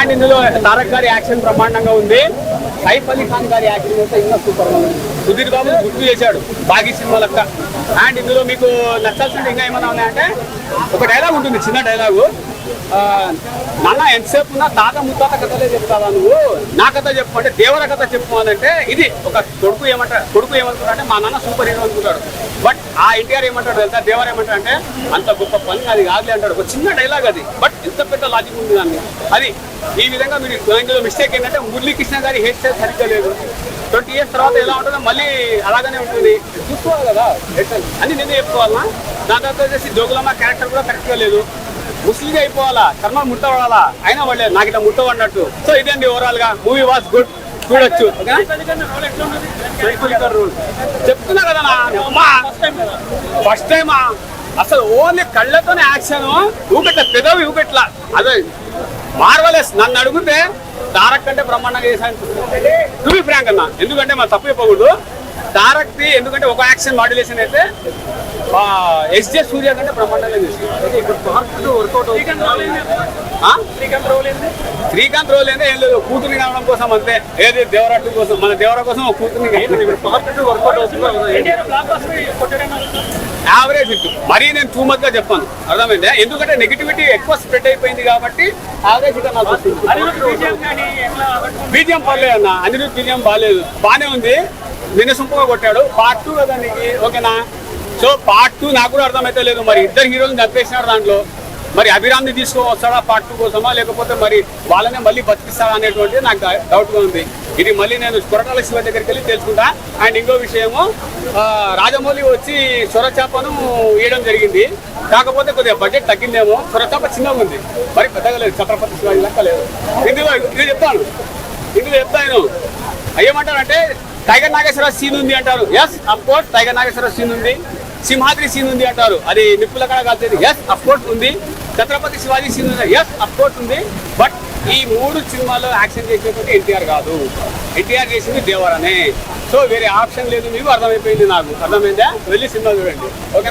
And ఇందులో తారక్ గారి action బ్రహ్మాండంగా ఉంది. సైఫ్ అలీ ఖాన్ గారి యాక్షన్ అయితే ఇంకా సూపర్ సుధీర్ బాబు గుర్తు చేశాడు బాగీ సినిమా లెక్క. అండ్ ఇందులో మీకు నచ్చాల్సింది ఇంకా ఏమైనా ఉన్నాయంటే ఒక డైలాగ్ ఉంటుంది చిన్న డైలాగు నాన్న ఎంతసేపు ఉన్నా తాత ముత్తాత కథలే చెప్తావా నువ్వు? నా కథ చెప్పు అంటే దేవర కథ చెప్పు అంటే ఇది ఒక కొడుకు ఏమంటారు కొడుకు ఏమనుకుంటాడు అంటే మా నాన్న సూపర్ హీరో అనుకుంటాడు. బట్ ఆ ఎన్టీఆర్ ఏమంటాడు వెళ్తా దేవర ఏమంటాడు అంటే అంత గొప్ప పని అది కాదులే అంటాడు. ఒక చిన్న డైలాగ్ అది. బట్ ఎంత పెద్ద లాజిక్ ఉంది దాన్ని. అది ఈ విధంగా మీరు ఇందులో మిస్టేక్ ఏంటంటే మురళీకృష్ణ గారి హెయిర్ స్టైల్ సరిగ్గా లేదు. ట్వంటీ ఇయర్స్ తర్వాత ఎలా ఉంటుందో మళ్ళీ అలాగనే ఉంటుంది. చూసుకోవాలి కదా. హెయిర్ స్టైల్ అని నేనే చెప్పుకోవాలన్నా దాని తర్వాత వచ్చేసి జోగులమ్మ క్యారెక్టర్ కూడా కరెక్ట్గా లేదు. ముస్లింగా అయిపోవాలా? కర్మ ముట్టవాలా అయినా వాళ్ళే నాకు ఇట్లా ముట్టవన్నట్టు సో ఇదండి ఓవరాల్గా మూవీ వాస్ గుడ్ చూడొచ్చు చెప్తున్నా కదా ఫస్ట్ టైమా అసలు ఓన్లీ కళ్ళతోనే యాక్షన్. ఊకట్ల? పెదవి ఊకట్ల? అదే మార్వలెస్ నన్ను అడిగితే తారక్ కంటే బ్రహ్మాండంగా చేశాను. టు బి ఫ్రాంక్ అన్న ఎందుకంటే మన తప్పు చెప్పకూడదు. తారక్ ది ఎందుకంటే ఒక యాక్షన్ మాడ్యులేషన్ అయితే ఎస్జే సూర్య కంటే బ్రహ్మాండంగా చేసింది. ఆ? శ్రీకాంత్ రోల్ ఏంటంటే ఏం లేదు కూతుర్ని కావడం కోసం అంతే. ఏది దేవరాట్టు కోసం? మన దేవర కోసం కూతుర్ని యావరేజ్ హిట్ మరీ నేను టూ మచ్గా చెప్పాను. అర్థమైందా? ఎందుకంటే నెగిటివిటీ ఎక్కువ స్ప్రెడ్ అయిపోయింది కాబట్టి యావరేజ్ హిట్ నాకు బీజిఎం పర్లేదు అన్న. అనిరుద్ బీజిఎం బాగాలేదు. బాగానే ఉంది. వినసొంపుగా కొట్టాడు. పార్ట్ టూ కదా నీకు. ఓకేనా? సో పార్ట్ టూ నాకు కూడా అర్థమైతే లేదు. మరి ఇద్దరు హీరోలు చంపేసినారు దాంట్లో. మరి అభిరామ్ని తీసుకువస్తాడా పార్ట్ టూ కోసమా? లేకపోతే మరి వాళ్ళనే మళ్ళీ బతికిస్తాడా అనేటువంటిది నాకు డౌట్గా ఉంది. ఇది మళ్ళీ నేను కొరటాల శివ దగ్గరికి వెళ్ళి తెలుసుకుంటా. అండ్ ఇంకో విషయము రాజమౌళి వచ్చి సొరచాపను వేయడం జరిగింది. కాకపోతే కొద్దిగా బడ్జెట్ తగ్గిందేమో. సొరచాప చిన్నగా ఉంది. మరి పెద్దగా లేదు. ఛత్రపతి శివాజీ లెక్క లేదు. ఇందులో ఇది చెప్తాను. ఇందులో చెప్తాను ఏమంటారంటే టైగర్ నాగేశ్వర సీన్ ఉంది అంటారు. Yes of course Tiger Nageswara scene ఉంది. సింహాద్రి సీన్ ఉంది అంటారు. అది నిప్పుల కడ కాదు ఎస్ అఫ్ కోర్స్ ఉంది. ఛత్రపతి శివాజీ సీన్ ఉంది. ఎస్ అఫ్ కోర్స్ ఉంది. బట్ ఈ మూడు సినిమాల్లో యాక్షన్ చేసినటువంటి ఎన్టీఆర్ కాదు. ఎన్టీఆర్ చేసింది దేవరనే. సో వేరే ఆప్షన్ లేదు మీకు. అర్థమైపోయింది నాకు. అర్థమైందా? వెళ్ళి సినిమా చూడండి. ఓకేనా